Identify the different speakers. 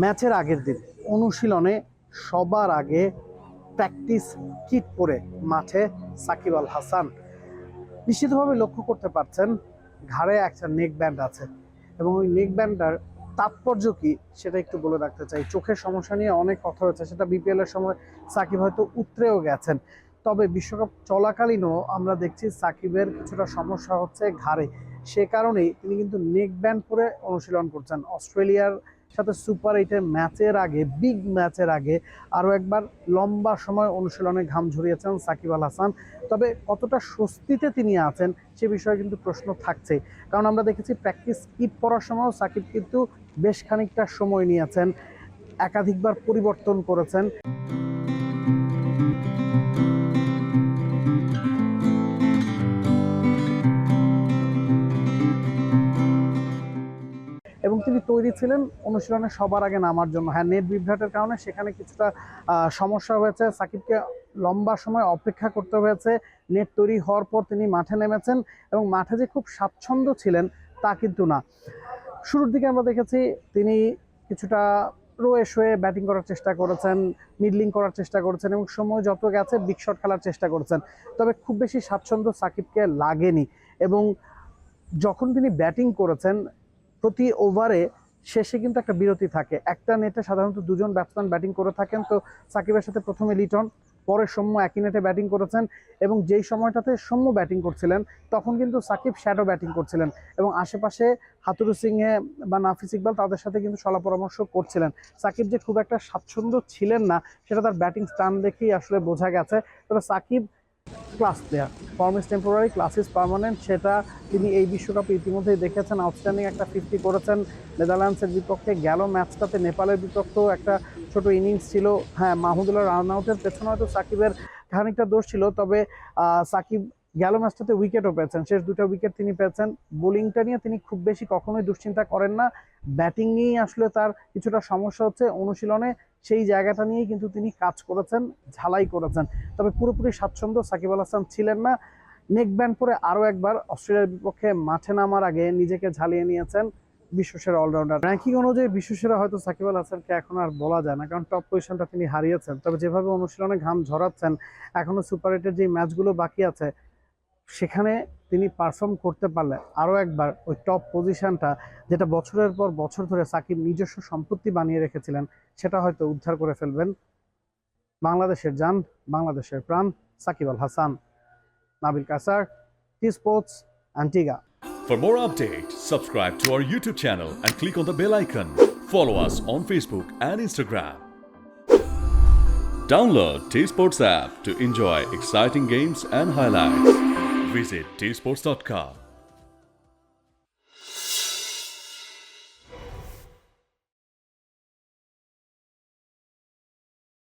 Speaker 1: ম্যাচের আগের দিন অনুশীলনে সবার আগে প্র্যাকটিস কিট পরে মাঠে সাকিব আল হাসান। নিশ্চিতভাবে লক্ষ্য করতে পারছেন, ঘাড়ে একটা নেক ব্যান্ড আছে এবং ওই নেক ব্যান্ডটার তাৎপর্য কি সেটা একটু বলে রাখতে চাই। চোখের সমস্যা নিয়ে অনেক কথা হয়েছে, সেটা বিপিএল এর সময় সাকিব হয়তো উতরেও গেছেন। তবে বিশ্বকাপ চলাকালীনও আমরা দেখছি সাকিবের কিছুটা সমস্যা হচ্ছে ঘাড়ে। সে কারণেই তিনি কিন্তু নেক ব্যান্ড পরে অনুশীলন করছেন। অস্ট্রেলিয়ার সাথে সুপার এইটের ম্যাচের আগে, বিগ ম্যাচের আগে আরও একবার লম্বা সময় অনুশীলনে ঘাম ঝরিয়েছেন সাকিব আল হাসান। তবে কতটা স্বস্তিতে তিনি আছেন সে বিষয়ে কিন্তু প্রশ্ন থাকছে কারণ আমরা দেখেছি প্র্যাকটিস কিট পড়ার সময়ও সাকিব কিন্তু বেশ খানিকটা সময় নিয়েছেন, একাধিকবার পরিবর্তন করেছেন। তিনি তৈরি ছিলেন অনুশীলনে সবার আগে নামার জন্য। হ্যাঁ নেট বিভ্রাটের কারণে সেখানে কিছুটা সমস্যা হয়েছে। সাকিবকে লম্বা সময় অপেক্ষা করতে হয়েছে। নেট তৈরি হওয়ার পর তিনি মাঠে নেমেছেন এবং মাঠে যে খুব স্বাচ্ছন্দ্য ছিলেন তা কিন্তু না। শুরুর দিকে আমরা দেখেছি তিনি কিছুটা রোয়ে শোয়ে ব্যাটিং করার চেষ্টা করেছেন, মিডলিং করার চেষ্টা করেছেন এবং সময় যত গেছে বিগ শট খেলার চেষ্টা করেছেন। তবে খুব বেশি স্বাচ্ছন্দ্য সাকিবকে লাগেনি এবং যখন তিনি ব্যাটিং করেছেন প্রতি ওভারে শেষে কিন্তু একটা বিরতি থাকে। একটা নেটে সাধারণত দুজন ব্যাটসম্যান ব্যাটিং করে থাকেন। তো সাকিবের সাথে প্রথমে লিটন, পরে সৌম্য একই নেটে ব্যাটিং করেছেন এবং যেই সময়টাতে সৌম্য ব্যাটিং করছিলেন, তখন কিন্তু সাকিব শ্যাডো ব্যাটিং করছিলেন এবং আশেপাশে হাতুরু সিংহে বা নাফিস ইকবাল তাদের সাথে কিন্তু সলা পরামর্শ করছিলেন। সাকিব যে খুব একটা স্বাচ্ছন্দ্য ছিলেন না, সেটা তার ব্যাটিং স্টান দেখেই আসলে বোঝা গেছে। তবে Shakib class player form is temporary class is permanent সেটা তিনি এই বিশ্বকাপে ইতিমধ্যেই দেখেছেন। আউটস্ট্যান্ডিং একটা ফিফটি করেছেন। নেদারল্যান্ডসের বিপক্ষে গেল ম্যাচটাতে। নেপালের বিপক্ষেও একটা ছোট ইনিংস ছিল। হ্যাঁ মাহমুদুল্লাহ রান আউটের পেছনে হয়তো সাকিবের খানিকটা দোষ ছিল। তবে সাকিব গেল ম্যাচটাতে উইকেটও পেয়েছেন। শেষ দুটো উইকেট তিনি পেয়েছেন। বোলিংটা নিয়ে তিনি খুব বেশি কখনোই দুশ্চিন্তা করেন না। ব্যাটিং নিয়েই আসলে তার কিছুটা সমস্যা হচ্ছে অনুশীলনে। সেই জায়গাটা নিয়েই কিন্তু তিনি কাজ করেছেন, ঝালাই করেছেন। তবে পুরোপুরি স্বাচ্ছন্দ্য সাকিব আল হাসান ছিলেন না। নেক ব্যান্ড পরে আরও একবার অস্ট্রেলিয়ার বিপক্ষে মাঠে নামার আগে নিজেকে ঝালিয়ে নিয়েছেন বিশ্বসেরা অলরাউন্ডার। র্যাঙ্কিং অনুযায়ী বিশ্বসেরা হয়তো সাকিব আল হাসানকে এখন আর বলা যায় না, কারণ টপ পজিশনটা তিনি হারিয়েছেন। তবে যেভাবে অনুশীলনে ঘাম ঝরাচ্ছেন এখনও সুপার এইটের যে ম্যাচগুলো বাকি আছে সেখানে তিনি পারফর্ম করতে পারলে আরও একবার ওই টপ পজিশনটা যেটা বছরের পর বছর ধরে সাকিব নিজস্ব সম্পত্তি বানিয়ে রেখেছিলেন সেটা হয়তো উদ্ধার করে ফেলবেন বাংলাদেশের জান বাংলাদেশের প্রাণ Shakib Al Hasan Nabil Kasar T Sports Antigua
Speaker 2: For more updates, subscribe to our YouTube channel and click on the bell icon. Follow us on Facebook and Instagram. Download T Sports app to enjoy exciting games and highlights. Visit tsports.com.